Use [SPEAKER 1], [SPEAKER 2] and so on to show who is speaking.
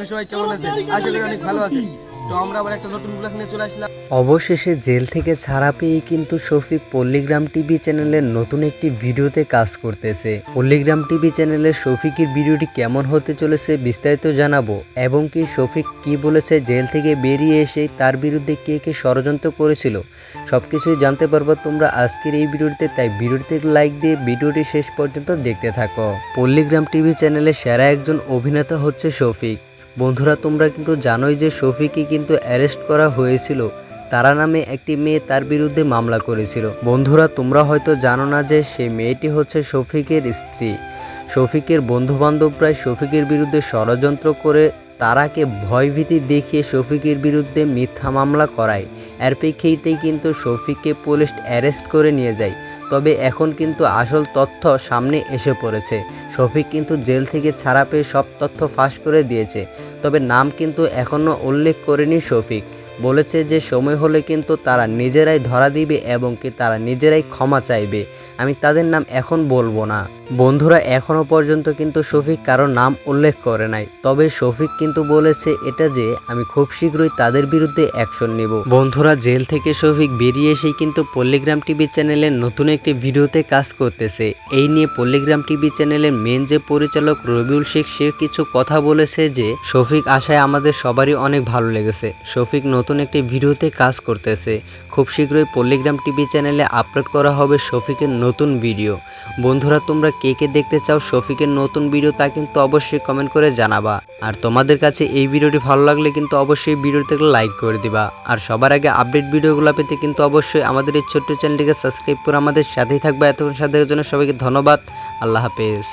[SPEAKER 1] আপনি সবাই কেমন আছেন? আশা করি অনেক ভালো আছেন। তো আমরা আবার একটা নতুন ব্লগ নিয়ে চলে আসলাম।
[SPEAKER 2] অবশেষে জেল থেকে ছাড়া পেয়ে কিন্তু শফিক পল্লীগ্রাম টিভি চ্যানেলের নতুন একটি ভিডিওতে কাজ করতেছে। পল্লীগ্রাম টিভি চ্যানেলের শফিকের ভিডিওটি কেমন হতে চলেছে বিস্তারিত জানাব এবং কি শফিক কি বলেছে, জেল থেকে বেরিয়ে এসে তার বিরুদ্ধে কে কে ষড়যন্ত্র করেছিল সব কিছুই জানতে পারব তোমরা আজকের এই ভিডিওটিতে তাই ভিডিওটিতে লাইক দিয়ে ভিডিওটি শেষ পর্যন্ত দেখতে থাকো। পল্লীগ্রাম টিভি চ্যানেলের সেরা একজন অভিনেতা হচ্ছে শফিক। বন্ধুরা, তোমরা কিন্তু জানোই যে শফিকে কিন্তু অ্যারেস্ট করা হয়েছিল। তারা নামে একটি মেয়ে তার বিরুদ্ধে মামলা করেছিল। বন্ধুরা, তোমরা হয়তো জানো না যে সেই মেয়েটি হচ্ছে শফিকের স্ত্রী। শফিকের বন্ধুবান্ধবরাই শফিকের বিরুদ্ধে ষড়যন্ত্র করে তারাকে ভয়ভীতি দেখিয়ে শফিকের বিরুদ্ধে মিথ্যা মামলা করায়। এর প্রেক্ষিতেই কিন্তু শফিককে পুলিশ অ্যারেস্ট করে নিয়ে যায়। তবে এখন কিন্তু আসল তথ্য সামনে এসে পড়েছে। শফিক কিন্তু জেল থেকে ছাড়া পেয়ে সব তথ্য ফাঁস করে দিয়েছে। তবে নাম কিন্তু এখনও উল্লেখ করেনি শফিক। বলেছে যে সময় হলে কিন্তু তারা নিজেরাই ধরা দিবে এবং কি তারা নিজেরাই ক্ষমা চাইবে। আমি তাদের নাম এখন বলব না। বন্ধুরা এখনও পর্যন্ত কিন্তু শফিক কারও নাম উল্লেখ করে নাই। তবে শফিক কিন্তু বলেছে এটা যে আমি খুব শীঘ্রই তাদের বিরুদ্ধে অ্যাকশন নেব। বন্ধুরা, জেল থেকে শফিক বেরিয়ে এসেই কিন্তু পল্লিগ্রাম টিভি চ্যানেলের নতুন একটি ভিডিওতে কাজ করতেছে। এই নিয়ে পল্লিগ্রাম টিভি চ্যানেলের মেন যে পরিচালক রবিউল শেখ, সে কিছু কথা বলেছে যে, শফিক আশায় আমাদের সবারই অনেক ভালো লেগেছে। শফিক নতুন একটি ভিডিওতে কাজ করতেছে। খুব শীঘ্রই পল্লিগ্রাম টিভি চ্যানেলে আপলোড করা হবে শফিকের নতুন ভিডিও। বন্ধুরা, তোমরা কে কে দেখতে চাও শফিকের নতুন ভিডিও তা কিন্তু অবশ্যই কমেন্ট করে জানাবা। আর তোমাদের কাছে এই ভিডিওটি ভালো লাগলে কিন্তু অবশ্যই ভিডিওতে লাইক করে দিবা। আর সবার আগে আপডেট ভিডিওগুলো পেতে কিন্তু অবশ্যই আমাদের এই ছোট্ট চ্যানেলটিকে সাবস্ক্রাইব করে আমাদের সাথেই থাকবে। এতক্ষণ সাথে জন্য সবাইকে ধন্যবাদ। আল্লাহ হাফেজ।